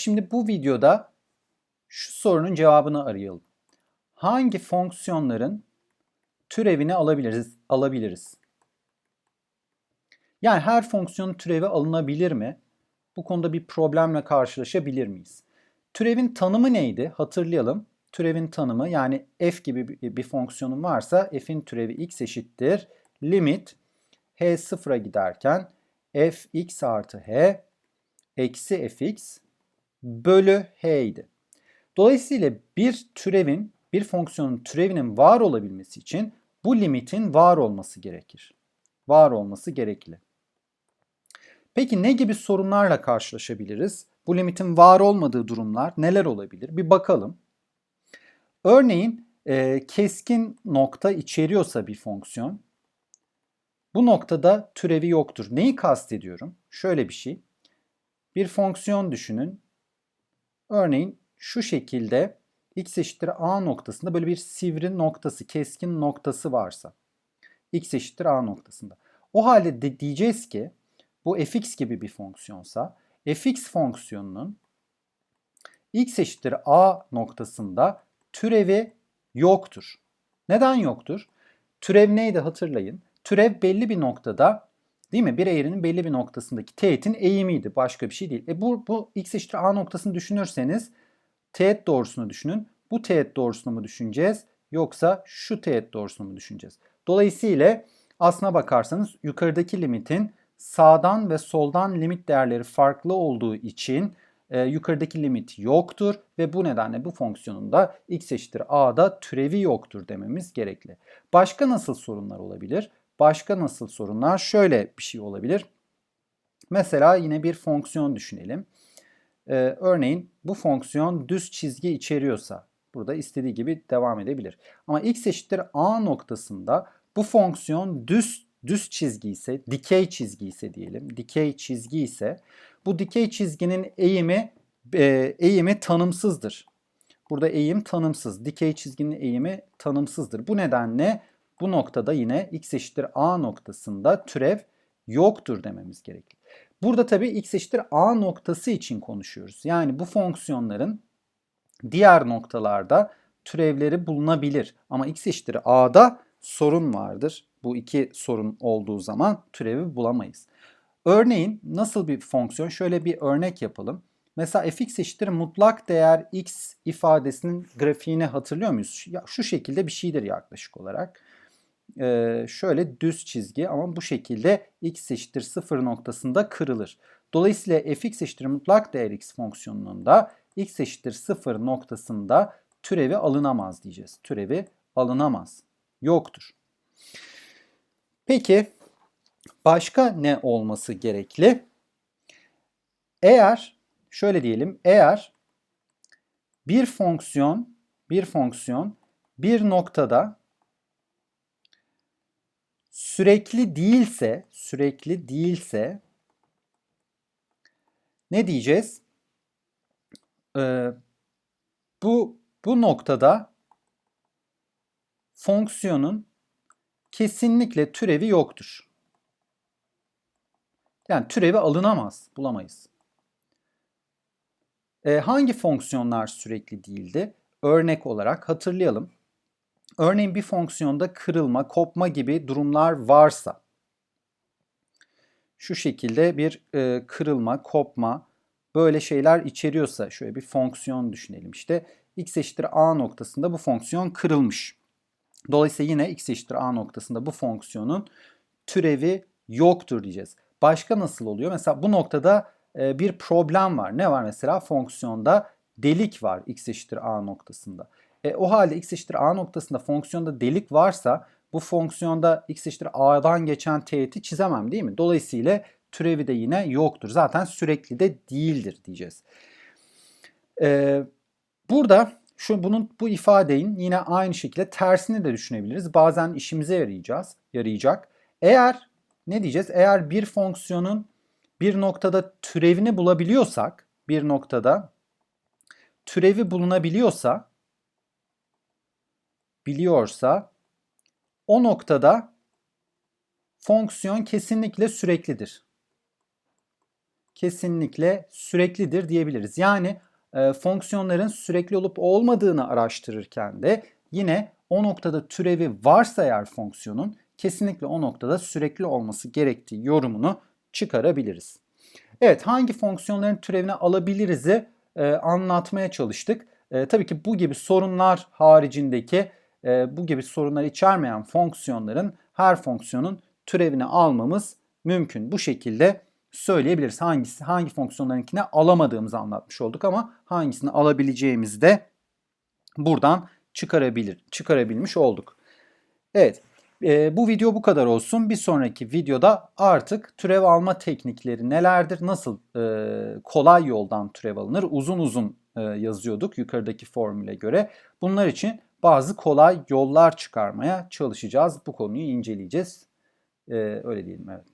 Şimdi bu videoda şu sorunun cevabını arayalım. Hangi fonksiyonların türevini alabiliriz? alabiliriz? Yani her fonksiyonun türevi alınabilir mi? Bu konuda bir problemle karşılaşabilir miyiz? Türevin tanımı neydi? Hatırlayalım. Türevin tanımı yani f gibi bir, fonksiyonun varsa f'in türevi x eşittir. Limit h sıfıra giderken fx artı h eksi fx bölü h idi. Dolayısıyla bir türevin, bir fonksiyonun türevinin var olabilmesi için bu limitin var olması gerekir. Var olması gerekli. Peki ne gibi sorunlarla karşılaşabiliriz? Bu limitin var olmadığı durumlar neler olabilir? Bir bakalım. Örneğin e, keskin nokta içeriyorsa bir fonksiyon, bu noktada türevi yoktur. Neyi kastediyorum? Şöyle bir şey. Bir fonksiyon düşünün. Örneğin şu şekilde x eşittir a noktasında böyle bir sivri noktası, keskin noktası varsa x eşittir a noktasında. O halde de diyeceğiz ki bu fx gibi bir fonksiyonsa fx fonksiyonunun x eşittir a noktasında türevi yoktur. Neden yoktur? Türev neydi hatırlayın. Türev belli bir noktada değil mi? Bir eğrinin belli bir noktasındaki teğetin eğimiydi. Başka bir şey değil. E bu, bu x eşittir a noktasını düşünürseniz teğet doğrusunu düşünün. Bu teğet doğrusunu mu düşüneceğiz? Yoksa şu teğet doğrusunu mu düşüneceğiz? Dolayısıyla aslına bakarsanız yukarıdaki limitin sağdan ve soldan limit değerleri farklı olduğu için e, yukarıdaki limit yoktur ve bu nedenle bu fonksiyonun da x eşittir a'da türevi yoktur dememiz gerekli. Başka nasıl sorunlar olabilir? Başka nasıl sorunlar? Şöyle bir şey olabilir. Mesela yine bir fonksiyon düşünelim. Ee, örneğin bu fonksiyon düz çizgi içeriyorsa burada istediği gibi devam edebilir. Ama x eşittir a noktasında bu fonksiyon düz düz çizgi ise, dikey çizgi ise diyelim, dikey çizgi ise bu dikey çizginin eğimi e, eğimi tanımsızdır. Burada eğim tanımsız. Dikey çizginin eğimi tanımsızdır. Bu nedenle bu noktada yine x eşittir a noktasında türev yoktur dememiz gerekli. Burada tabii x eşittir a noktası için konuşuyoruz. Yani bu fonksiyonların diğer noktalarda türevleri bulunabilir. Ama x eşittir a'da sorun vardır. Bu iki sorun olduğu zaman türevi bulamayız. Örneğin nasıl bir fonksiyon? Şöyle bir örnek yapalım. Mesela fx eşittir mutlak değer x ifadesinin grafiğini hatırlıyor muyuz? Ya, şu şekilde bir şeydir yaklaşık olarak. Şöyle düz çizgi ama bu şekilde x eşittir 0 noktasında kırılır. Dolayısıyla fx eşittir mutlak değer x fonksiyonunun da x eşittir 0 noktasında türevi alınamaz diyeceğiz. Türevi alınamaz. Yoktur. Peki başka ne olması gerekli? Eğer şöyle diyelim eğer bir fonksiyon bir fonksiyon bir noktada sürekli değilse sürekli değilse ne diyeceğiz? Ee, bu bu noktada fonksiyonun kesinlikle türevi yoktur. Yani türevi alınamaz, bulamayız. E, hangi fonksiyonlar sürekli değildi? Örnek olarak hatırlayalım. Örneğin bir fonksiyonda kırılma, kopma gibi durumlar varsa şu şekilde bir e, kırılma, kopma böyle şeyler içeriyorsa şöyle bir fonksiyon düşünelim işte x eşittir a noktasında bu fonksiyon kırılmış. Dolayısıyla yine x eşittir a noktasında bu fonksiyonun türevi yoktur diyeceğiz. Başka nasıl oluyor? Mesela bu noktada e, bir problem var. Ne var mesela? Fonksiyonda delik var x eşittir a noktasında. E, o halde x eşittir a noktasında fonksiyonda delik varsa bu fonksiyonda x eşittir a'dan geçen teğeti çizemem değil mi? Dolayısıyla türevi de yine yoktur. Zaten sürekli de değildir diyeceğiz. Ee, burada şu bunun bu ifadenin yine aynı şekilde tersini de düşünebiliriz. Bazen işimize yarayacağız, yarayacak. Eğer ne diyeceğiz? Eğer bir fonksiyonun bir noktada türevini bulabiliyorsak, bir noktada türevi bulunabiliyorsa biliyorsa o noktada fonksiyon kesinlikle süreklidir. kesinlikle süreklidir diyebiliriz. Yani e, fonksiyonların sürekli olup olmadığını araştırırken de yine o noktada türevi varsa eğer fonksiyonun kesinlikle o noktada sürekli olması gerektiği yorumunu çıkarabiliriz. Evet hangi fonksiyonların türevini alabiliriz'i e, anlatmaya çalıştık. E, tabii ki bu gibi sorunlar haricindeki e, bu gibi sorunlar içermeyen fonksiyonların her fonksiyonun türevini almamız mümkün. Bu şekilde söyleyebiliriz. Hangisi hangi fonksiyonlarınkine alamadığımızı anlatmış olduk ama hangisini alabileceğimizi de buradan çıkarabilir çıkarabilmiş olduk. Evet. E, bu video bu kadar olsun. Bir sonraki videoda artık türev alma teknikleri nelerdir? Nasıl e, kolay yoldan türev alınır? Uzun uzun e, yazıyorduk yukarıdaki formüle göre. Bunlar için bazı kolay yollar çıkarmaya çalışacağız. Bu konuyu inceleyeceğiz. E, öyle diyelim evet.